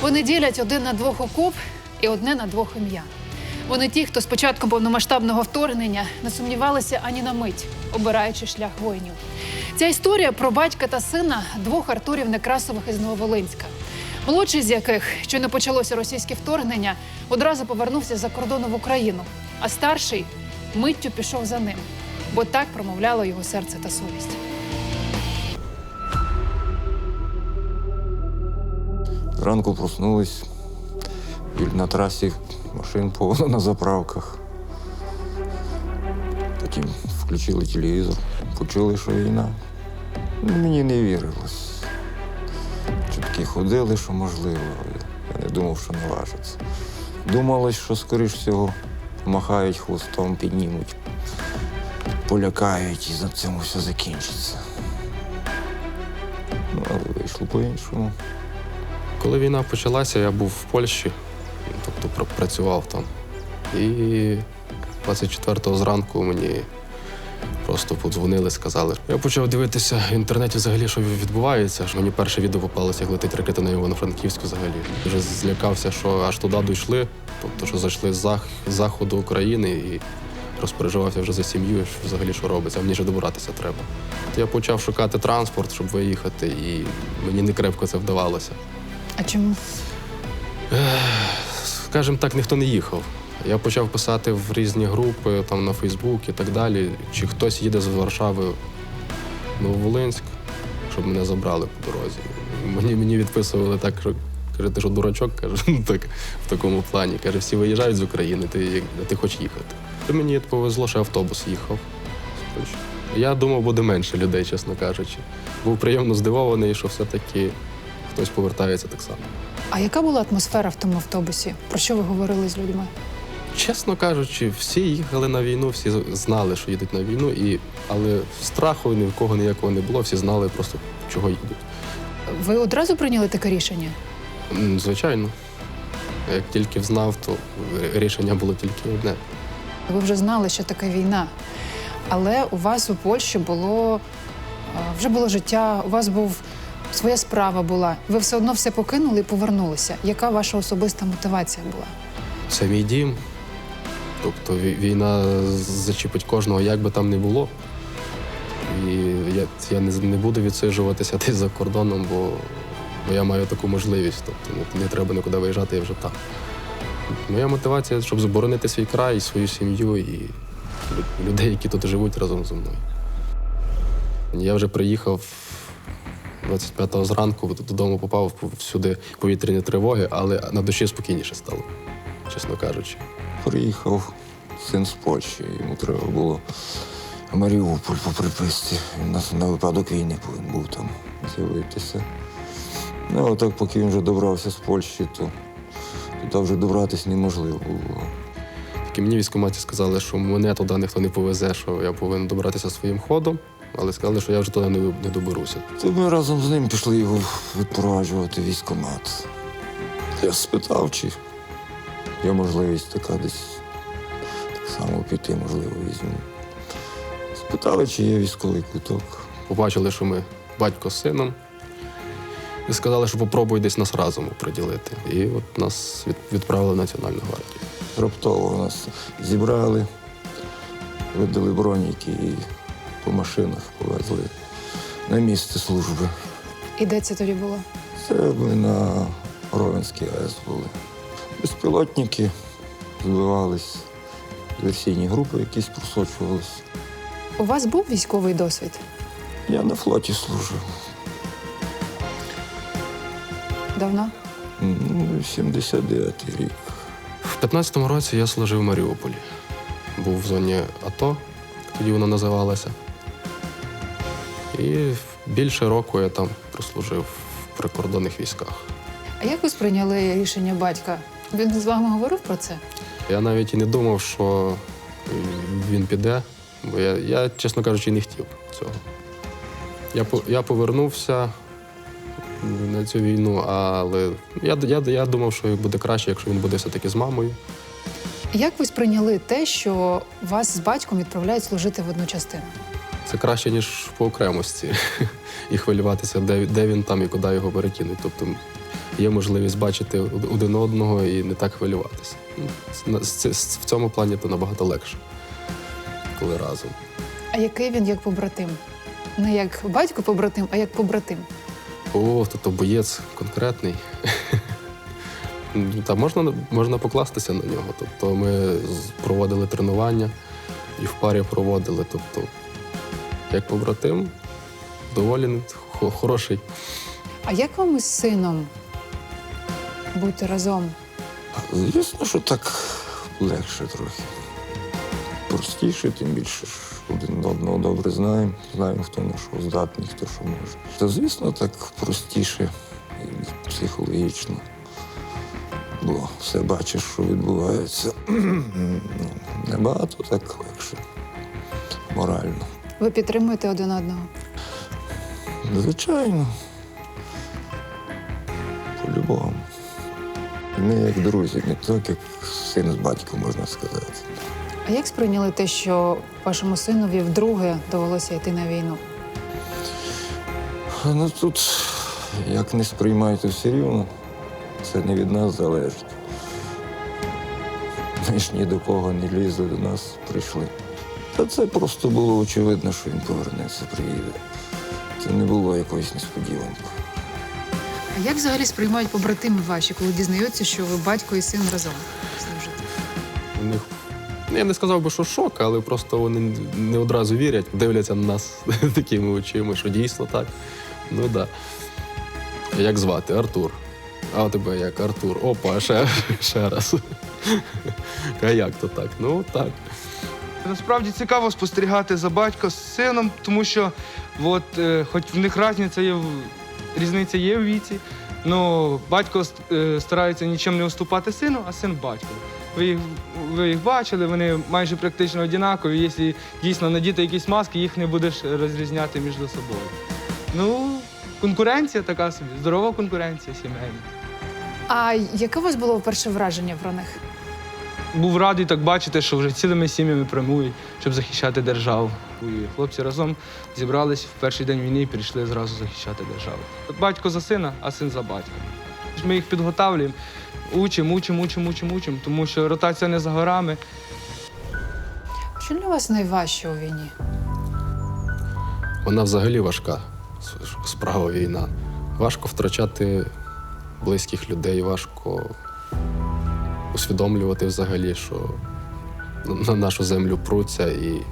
Вони ділять один на двох окоп і одне на двох ім'я. Вони ті, хто з початком повномасштабного вторгнення не сумнівалися ані на мить, обираючи шлях воїнів. Ця історія про батька та сина двох Артурів Некрасових із Нововолинська. Молодший з яких, щойно почалося російське вторгнення, одразу повернувся за кордону в Україну, а старший миттю пішов за ним, бо так промовляло його серце та совість. Зранку проснулись, на трасі машин повно на заправках. Потім включили телевізор, почули, що війна. Мені не вірилось. Чутки ходили, що можливо, я не думав, що наважиться. Думалось, що, скоріш всього, махають хвостом, піднімуть, полякають і на цьому все закінчиться. Ну, але вийшло по-іншому. Коли війна почалася, я був в Польщі, тобто працював там. І 24-го зранку мені просто подзвонили, сказали. Я почав дивитися в інтернеті взагалі, що відбувається. Ж Мені перше відео попалося, як летить ракета на Івано-Франківську взагалі. Вже злякався, що аж туди дійшли, тобто, що зайшли з заходу України і розпереживався вже за сім'ю, що взагалі що робиться, а мені ще добиратися треба. Я почав шукати транспорт, щоб виїхати, і мені не крепко це вдавалося. А чому? скажімо так, ніхто не їхав. Я почав писати в різні групи, там на Фейсбук і так далі. Чи хтось їде з Варшави в Нововолинськ, щоб мене забрали по дорозі. Мені, мені відписували так, що каже, ти що дурачок, каже, ну так, в такому плані. Каже, всі виїжджають з України, ти, ти хочеш їхати. То мені повезло, що автобус їхав. Я думав, буде менше людей, чесно кажучи. Був приємно здивований, що все-таки хтось повертається так само. А яка була атмосфера в тому автобусі? Про що ви говорили з людьми? Чесно кажучи, всі їхали на війну, всі знали, що їдуть на війну, і... але страху ні в кого ніякого не було, всі знали просто, чого їдуть. Ви одразу прийняли таке рішення? М, Звичайно. Як тільки взнав, то рішення було тільки одне. Ви вже знали, що таке війна. Але у вас у Польщі було е, вже було життя, у вас був своя справа була. Ви все одно все покинули і повернулися. Яка ваша особиста мотивація була? Це мій дім. Тобто війна зачепить кожного, як би там не було. І я, я не, не буду відсиджуватися десь за кордоном, бо, бо я маю таку можливість. Тобто не, не треба нікуди виїжджати, я вже там. Моя мотивація, щоб заборонити свій край, свою сім'ю і людей, які тут живуть разом зі мною. Я вже приїхав 25-го зранку, додому попав всюди повітряні тривоги, але на душі спокійніше стало, чесно кажучи. Приїхав син з Польщі, йому треба було Маріуполь по приписці. Він на, на випадок війни повинен був там з'явитися. Ну, а так, поки він вже добрався з Польщі, то туди вже добратися неможливо було. Тільки мені в військкоматі сказали, що мене туди ніхто не повезе, що я повинен добратися своїм ходом, але сказали, що я вже туди не, доберуся. То ми разом з ним пішли його відпроваджувати в військкомат. Я спитав, чи є можливість така десь так само піти, можливо, візьму. Спитали, чи є військовий квиток. Побачили, що ми батько з сином, і сказали, що попробуй десь нас разом приділити. І от нас від, відправили в Національну гвардію. Раптово нас зібрали, видали броніки і по машинах повезли на місце служби. І де це тоді було? Це ми на Ровенській АЕС були. Безпілотники збивались, диверсійні групи якісь просочувались. У вас був військовий досвід? Я на флоті служив. Давно? Ну, 79-й рік. В 15-му році я служив в Маріуполі. Був в зоні АТО, тоді воно називалося. І більше року я там прослужив в прикордонних військах. А як ви сприйняли рішення батька? Він з вами говорив про це? Я навіть і не думав, що він піде, бо я, я чесно кажучи, не хотів цього. Я, я повернувся на цю війну, але я, я, я думав, що буде краще, якщо він буде все-таки з мамою. Як ви сприйняли те, що вас з батьком відправляють служити в одну частину? Це краще, ніж по окремості. І хвилюватися, де, де він там і куди його перекинуть. Тобто є можливість бачити один одного і не так хвилюватися. Ну, В цьому плані то набагато легше, коли разом. А який він як побратим? Не як батько побратим, а як побратим. О, то, то боєць конкретний. Та можна, можна покластися на нього. Тобто ми проводили тренування і в парі проводили. Тобто, як побратим, доволі хороший. А як вам із сином бути разом? Звісно, що так легше трохи. Простіше, тим більше ж один одного добре знаємо, знаємо, хто на що здатний, хто що може. Та звісно, так простіше і психологічно. Бо все бачиш, що відбувається. Набагато так легше. Морально. Ви підтримуєте один одного? Звичайно. По-любому. Ми як друзі, не так, як син з батьком, можна сказати. А як сприйняли те, що вашому синові вдруге довелося йти на війну? Ну тут як не сприймають, все рівно. Це не від нас залежить. Ми ж ні до кого не лізли, до нас прийшли. Та це просто було очевидно, що він повернеться, приїде. Це не було якоюсь несподіванкою. А як взагалі сприймають побратими ваші, коли дізнаються, що ви батько і син разом служите? У них ну, я не сказав би, що шок, але просто вони не одразу вірять, дивляться на нас такими очима, що дійсно так. Ну так. Да. Як звати? Артур. А у тебе як Артур? Опа, ще, ще раз. А як то так? Ну так. Насправді цікаво спостерігати за батько з сином, тому що от, е, хоч в них різниця є, в- різниця є в віці, але батько е, старається нічим не уступати сину, а син батьку. Ви їх, ви їх бачили, вони майже практично однакові. Якщо дійсно надіти якісь маски, їх не будеш розрізняти між собою. Ну, конкуренція така собі, здорова конкуренція сімейна. А яке у вас було перше враження про них? Був радий так бачити, що вже цілими сім'ями прямують, щоб захищати державу. І хлопці разом зібрались в перший день війни і прийшли зразу захищати державу. Батько за сина, а син за батька. Ми їх підготовлюємо, учимо, учимо, учимо, учимо, учимо, тому що ротація не за горами. Що для вас найважче у війні? Вона взагалі важка справа війна. Важко втрачати близьких людей, важко усвідомлювати взагалі, що на нашу землю пруться і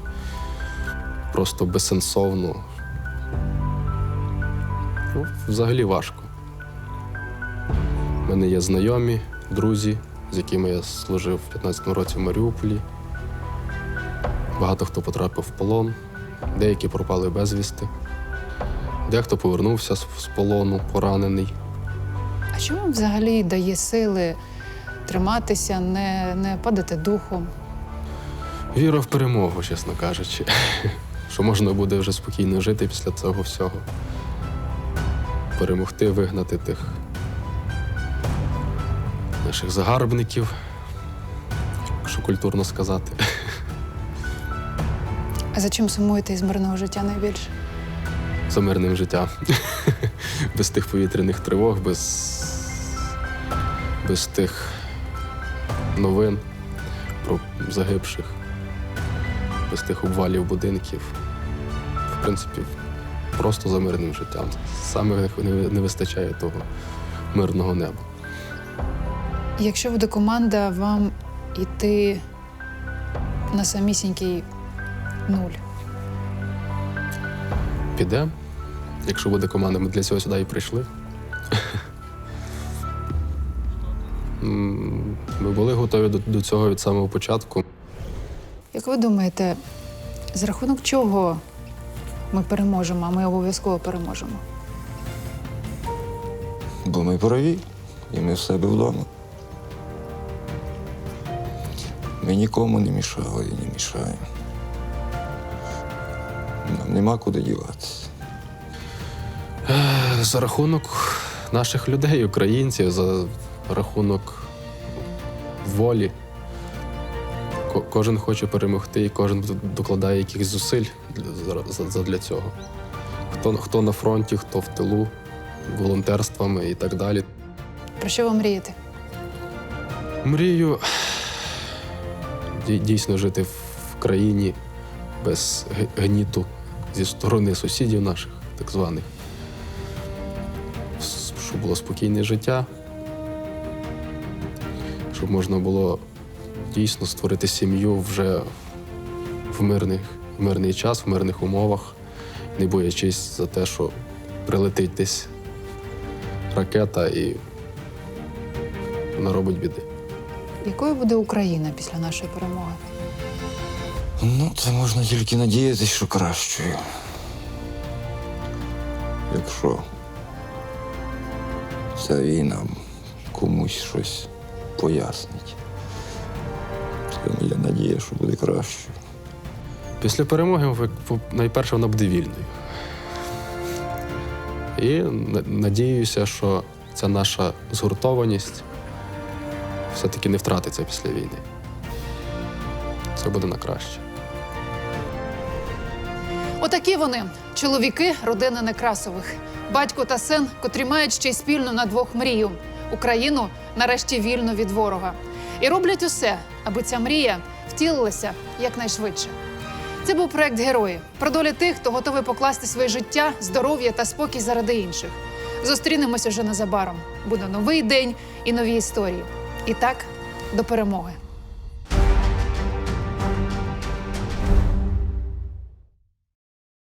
просто безсенсовно. Ну, взагалі важко. У мене є знайомі, друзі, з якими я служив в 15-му році в Маріуполі. Багато хто потрапив в полон, деякі пропали безвісти, дехто повернувся з полону, поранений. А вам взагалі дає сили триматися, не, не падати духом? Віра в перемогу, чесно кажучи. Що можна буде вже спокійно жити після цього всього. Перемогти, вигнати тих наших загарбників, якщо культурно сказати. А за чим сумуєте із мирного життя найбільше? За мирним життям. без тих повітряних тривог, без, без тих новин про загибших, без тих обвалів будинків. В принципі, просто за мирним життям. Саме не, вистачає того мирного неба. Якщо буде команда, вам іти на самісінький нуль. Підемо. Якщо буде команда, ми для цього сюди і прийшли. Були готові до, до цього від самого початку. Як ви думаєте, за рахунок чого ми переможемо, а ми обов'язково переможемо? Бо ми праві, і ми в себе вдома. Ми нікому не мішали і не мішаємо. Нам нема куди діватися. За рахунок наших людей, українців, за рахунок волі. Кожен хоче перемогти, і кожен докладає якихось зусиль для, цього. Хто, хто на фронті, хто в тилу, волонтерствами і так далі. Про що ви мрієте? Мрію дійсно жити в країні без гніту зі сторони сусідів наших, так званих. Щоб було спокійне життя, щоб можна було дійсно створити сім'ю вже в, мирних, в мирний час, в мирних умовах, не боячись за те, що прилетить десь ракета і наробить біди. Якою буде Україна після нашої перемоги? Ну, це можна тільки надіятися, що кращою. Якщо ця війна комусь щось пояснить, то є надія, що буде краще. Після перемоги ви- найперше вона буде вільною. І надіюся, що ця наша згуртованість все-таки не втратиться після війни. Це буде на краще. Отакі вони чоловіки родини Некрасових, батько та син, котрі мають ще й спільну на двох мрію Україну нарешті вільну від ворога. І роблять усе, аби ця мрія втілилася якнайшвидше. Це був проект Герої про долі тих, хто готовий покласти своє життя, здоров'я та спокій заради інших. Зустрінемося вже незабаром. Буде новий день і нові історії. І так, до перемоги.